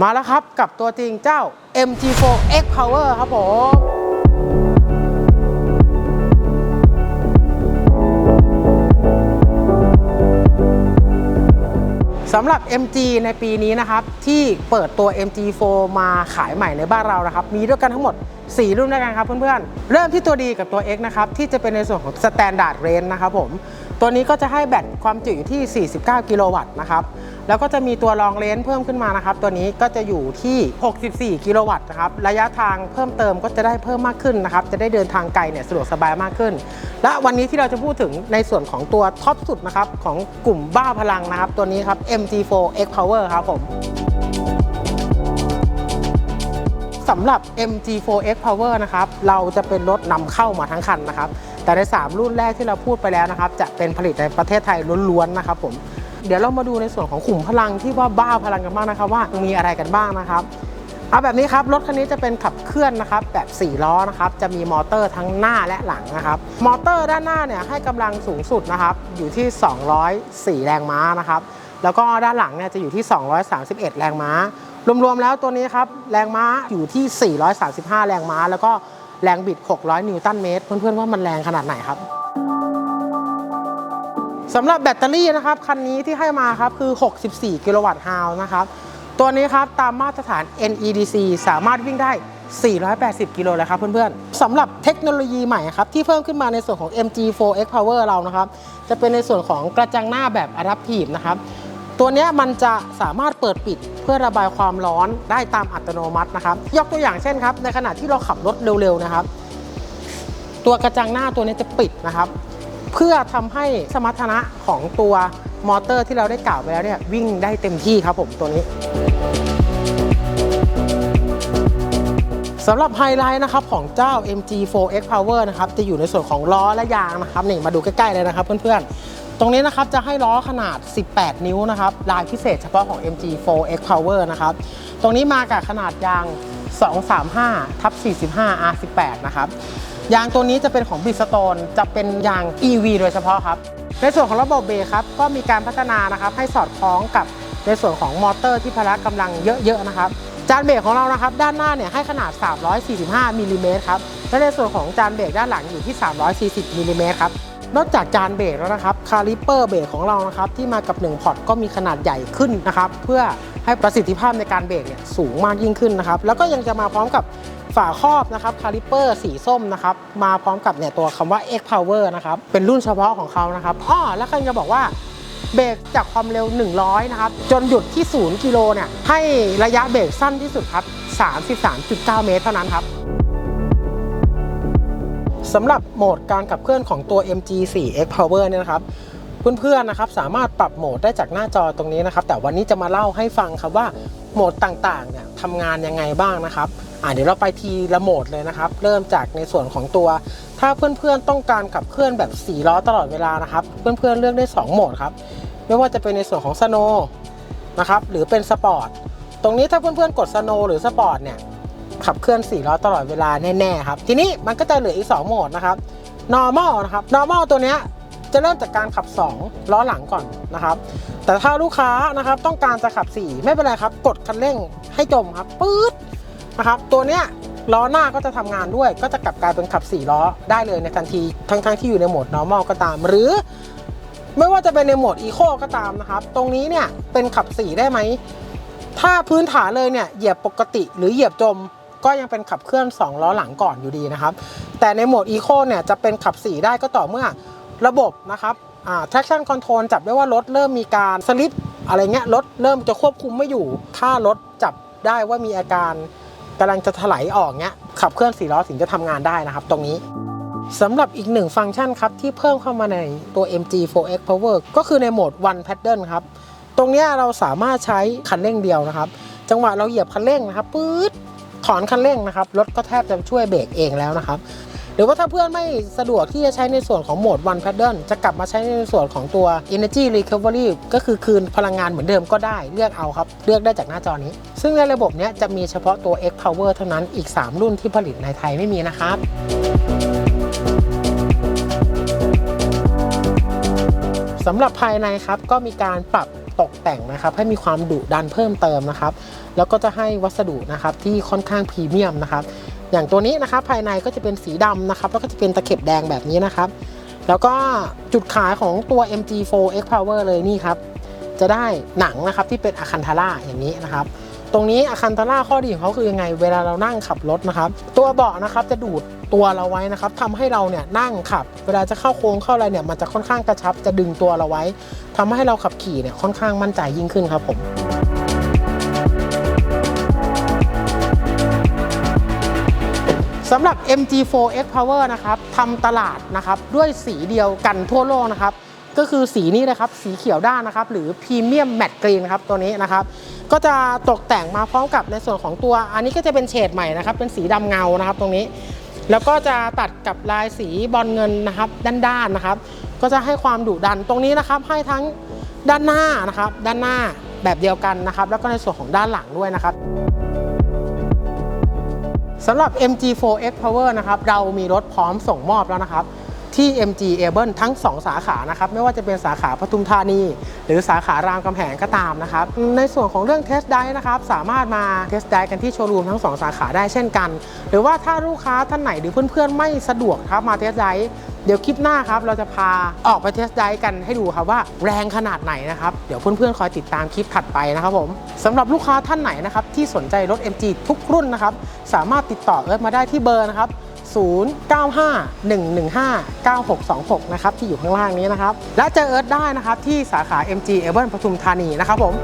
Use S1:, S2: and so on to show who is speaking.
S1: มาแล้วครับกับตัวจริงเจ้า MG4 X Power ครับผมสำหรับ MG ในปีนี้นะครับที่เปิดตัว MG4 มาขายใหม่ในบ้านเรานะครับ มีด้วยกันทั้งหมด 4 รุ่นด้วยกันครับเพื่อนๆ เริ่มที่ตัวดีกับตัว X นะครับ ที่จะเป็นในส่วนของ Standard Range นะครับผม ตัวนี้ก็จะให้แบตความจุอยู่ที่ 49 กิโลวัตต์นะครับ แล้วก็จะมีตัวรองเลนส์เพิ่มขึ้นมานะครับ ตัวนี้ก็จะอยู่ที่ 64 กิโลวัตต์นะครับ ระยะทางเพิ่มเติมก็จะได้เพิ่มมากขึ้นนะครับ จะได้เดินทางไกลเนี่ยสะดวกสบายมากขึ้น และวันนี้ที่เราจะพูดถึงในส่วนของตัวท็อปสุดนะครับของกลุ่มบ้าพลังนะครับ ตัวนี้ครับ MG4 X Power ครับผมสำหรับ MG4X Power นะครับ เราจะเป็นรถนำเข้ามาทั้งคันนะครับ แต่ใน 3 รุ่นแรกที่เราพูดไปแล้วนะครับ จะเป็นผลิตในประเทศไทยล้วนๆนะครับผมเดี๋ยวเรามาดูในส่วนของขุมพลังที่ว่าบ้าพลังกันบ้างนะครับ ว่ามีอะไรกันบ้างนะครับเอาแบบนี้ครับรถคันนี้จะเป็นขับเคลื่อนนะครับแบบ 4 ล้อนะครับจะมีมอเตอร์ทั้งหน้าและหลังนะครับ มอเตอร์ด้านหน้าเนี่ยให้กำลังสูงสุดนะครับอยู่ที่ 204 แรงม้านะครับแล้วก็ด้านหลังเนี่ยจะอยู่ที่ 231 แรงม้ารวมๆแล้วตัวนี้ครับแรงม้าอยู่ที่ 435 แรงม้า แล้วก็ แรงบิด 600 นิวตันเมตร เพื่อนๆว่ามันแรงขนาดไหนครับสำหรับแบตเตอรี่นะครับคันนี้ที่ให้มาครับคือ 64 กิโลวัตต์ฮาวนะครับ ตัวนี้ครับตามมาตรฐาน NEDC สามารถวิ่งได้ 480 กิโลเลยครับเพื่อนๆสำหรับเทคโนโลยีใหม่ครับที่เพิ่มขึ้นมาในส่วนของ MG4X Power เรานะครับ จะเป็นในส่วนของกระจังหน้าแบบ Adaptive นะครับ ตัวนี้มันจะสามารถเปิดปิดเพื่อระบายความร้อนได้ตามอัตโนมัตินะครับ ยกตัวอย่างเช่นครับ ในขณะที่เราขับรถเร็วๆนะครับ ตัวกระจังหน้าตัวนี้จะปิดนะครับ เพื่อทำให้สมรรถนะของตัวมอเตอร์ที่เราได้กล่าวไปแล้วเนี่ยวิ่งได้เต็มที่ครับผมตัวนี้สำหรับไฮไลท์นะครับของเจ้า MG4X Power นะครับจะอยู่ในส่วนของล้อและยางนะครับนี่มาดูใกล้ๆเลยนะครับเพื่อนๆ ตรงนี้นะครับจะให้ล้อขนาด 18 นิ้วนะครับลายพิเศษเฉพาะของ MG4X Power นะครับตรงนี้มากับขนาดยาง 235ทับ45 R18 นะครับยางตัวนี้จะเป็นของบิสโตนจะเป็นยาง EV โดยเฉพาะครับ ในส่วนของระบบเบรกครับก็มีการพัฒนานะครับให้สอดคล้องกับในส่วนของมอเตอร์ที่พละกำลังเยอะๆนะครับจานเบรกของเรานะครับด้านหน้าเนี่ยให้ขนาด 345มิลลิเมตรครับและในส่วนของจานเบรกด้านหลังอยู่ที่ 340มิลลิเมตรครับ นอกจากจานเบรกแล้วนะครับคาลิเปอร์เบรกของเรานะครับที่มากับ 1 พอร์ตก็มีขนาดใหญ่ขึ้นนะครับเพื่อให้ประสิทธิภาพในการเบรกเนี่ยสูงมากยิ่งขึ้นนะครับแล้วก็ยังจะมาพร้อมกับฝาครอบนะครับคาลิเปอร์สีส้มนะครับมาพร้อมกับเนี่ยตัวคำว่า X Power นะครับเป็นรุ่นเฉพาะของเขานะครับอ้อแล้วก็ยังจะบอกว่าเบรกจากความเร็ว 100 นะครับ จนหยุดที่ 0 กิโลเนี่ย ให้ระยะเบรกสั้นที่สุดครับ 33.9 เมตรเท่านั้นครับ สำหรับโหมดการขับเคลื่อนของตัว MG4X Power เนี่ยนะครับเพื่อนๆนะครับสามารถปรับโหมดได้จากหน้าจอตรงนี้นะครับ แต่วันนี้จะมาเล่าให้ฟังครับว่าโหมดต่างๆเนี่ยทำงานยังไงบ้างนะครับอ่าเดี๋ยวเราไปทีละโหมดเลยนะครับ เริ่มจากในส่วนของตัว ถ้าเพื่อนๆต้องการขับเคลื่อนแบบ4ล้อตลอดเวลานะครับ เพื่อนๆเลือกได้ 2 โหมดครับไม่ว่าจะเป็นในส่วนของสโนนะครับหรือเป็นสปอร์ตตรงนี้ถ้าเพื่อนๆกดสโนหรือสปอร์ตเนี่ย ขับเคลื่อน4ล้อตลอดเวลาแน่ๆครับ ทีนี้มันก็จะเหลืออีก 2 โหมดนะครับ normal นะครับ normal ตัวเนี้ยจะเริ่มจากการขับ 2 ล้อหลังก่อนนะครับ แต่ถ้าลูกค้านะครับต้องการจะขับ 4 ไม่เป็นไรครับ กดคันเร่งให้จมครับปื๊ดนะครับ ตัวเนี้ยล้อหน้าก็จะทำงานด้วย ก็จะกลับกลายเป็นขับ 4 ล้อได้เลยในทันที ทั้งๆที่อยู่ในโหมด normal ก็ตาม หรือ ไม่ว่าจะเป็นในโหมด eco ก็ตามนะครับ ตรงนี้เนี่ยเป็นขับ 4 ได้ไหม ถ้าพื้นฐานเลยเนี่ยเหยียบปกติหรือเหยียบจม ก็ยังเป็นขับเคลื่อน 2 ล้อหลังก่อนอยู่ดีนะครับ แต่ในโหมด Eco เนี่ยจะเป็นขับ 4 ได้ก็ต่อเมื่อระบบนะครับ traction control จับได้ว่ารถเริ่มมีการสลิปอะไรเงี้ยรถเริ่มจะควบคุมไม่อยู่ ถ้ารถจับได้ว่ามีอาการกำลังจะถลายออกเงี้ยขับเคลื่อน4ล้อถึงจะทำงานได้นะครับ ตรงนี้สำหรับอีกหนึ่งฟังก์ชันครับที่เพิ่มเข้ามาในตัว MG4X Power ก็คือในโหมด One Paddle ครับ ตรงนี้เราสามารถใช้คันเร่งเดียวนะครับ จังหวะเราเหยียบคันเร่งนะครับปื๊ด ถอนคันเร่งนะครับรถก็แทบจะช่วยเบรกเองแล้วนะครับหรือว่าถ้าเพื่อนไม่สะดวกที่จะใช้ในส่วนของโหมด One Paddle จะกลับมาใช้ในส่วนของตัว Energy Recovery ก็คือคืนพลังงานเหมือนเดิมก็ได้เลือกเอาครับ เลือกได้จากหน้าจอนี้ ซึ่งในระบบเนี้ยจะมีเฉพาะตัว X Power เท่านั้นอีก 3 รุ่นที่ผลิตในไทยไม่มีนะครับสำหรับภายในครับก็มีการปรับตกแต่งนะครับ ให้มีความดุดันเพิ่มเติมนะครับ แล้วก็จะให้วัสดุนะครับที่ค่อนข้างพรีเมียมนะครับอย่างตัวนี้นะครับภายในก็จะเป็นสีดำนะครับแล้วก็จะเป็นตะเข็บแดงแบบนี้นะครับ แล้วก็จุดขายของตัว MG4 X Power เลยนี่ครับจะได้หนังนะครับที่เป็นอะคันทาร่าอย่างนี้นะครับตรงนี้อะคันทาร่าข้อดีของเขาคือยังไง เวลาเรานั่งขับรถนะครับ ตัวเบาะนะครับจะดูดตัวเราไว้นะครับทำให้เราเนี่ยนั่งขับ เวลาจะเข้าโค้งเข้าอะไรเนี่ยมันจะค่อนข้างกระชับ จะดึงตัวเราไว้ทำให้เราขับขี่เนี่ยค่อนข้างมั่นใจยิ่งขึ้นครับผม สำหรับ MG4X Power นะครับทำตลาดนะครับด้วยสีเดียวกันทั่วโลกนะครับ ก็คือสีนี้เลยครับสีเขียวด้านนะครับ หรือพรีเมียมแมตต์กรีนครับตัวนี้นะครับ ก็จะตกแต่งมาพร้อมกับในส่วนของตัว อันนี้ก็จะเป็นเฉดใหม่นะครับ เป็นสีดำเงานะครับตรงนี้ แล้วก็จะตัดกับลายสีบอลเงินนะครับ ด้านๆนะครับ ก็จะให้ความดุดันตรงนี้นะครับ ให้ทั้งด้านหน้านะครับ ด้านหน้าแบบเดียวกันนะครับ แล้วก็ในส่วนของด้านหลังด้วยนะครับ สำหรับ MG4X Power นะครับเรามีรถพร้อมส่งมอบแล้วนะครับ ที่ MG Able ทั้ง 2 สาขานะครับไม่ว่าจะเป็นสาขาปทุมธานี หรือสาขารามคำแหงก็ตามนะครับในส่วนของเรื่องเทสได้นะครับสามารถมาเทสได้กันที่โชว์รูมทั้ง 2 สาขาได้เช่นกัน หรือว่าถ้าลูกค้าท่านไหนหรือเพื่อนๆ ไม่สะดวกครับมาเทสได้เดี๋ยวคลิปหน้าครับเราจะพาออกไปเทสไดกันให้ดูครับว่าแรงขนาดไหนนะครับเดี๋ยวเพื่อนๆคอยติดตามคลิปถัดไปนะครับผมสำหรับลูกค้าท่านไหนนะครับที่สนใจรถ MG ทุกรุ่นนะครับสามารถติดต่อเอิร์ธมาได้ที่เบอร์นะครับ 0951159626 นะครับที่อยู่ข้างล่างนี้นะครับ และเจอเอิร์ธได้นะครับที่สาขา MG เอเบิลปทุมธานีนะครับผม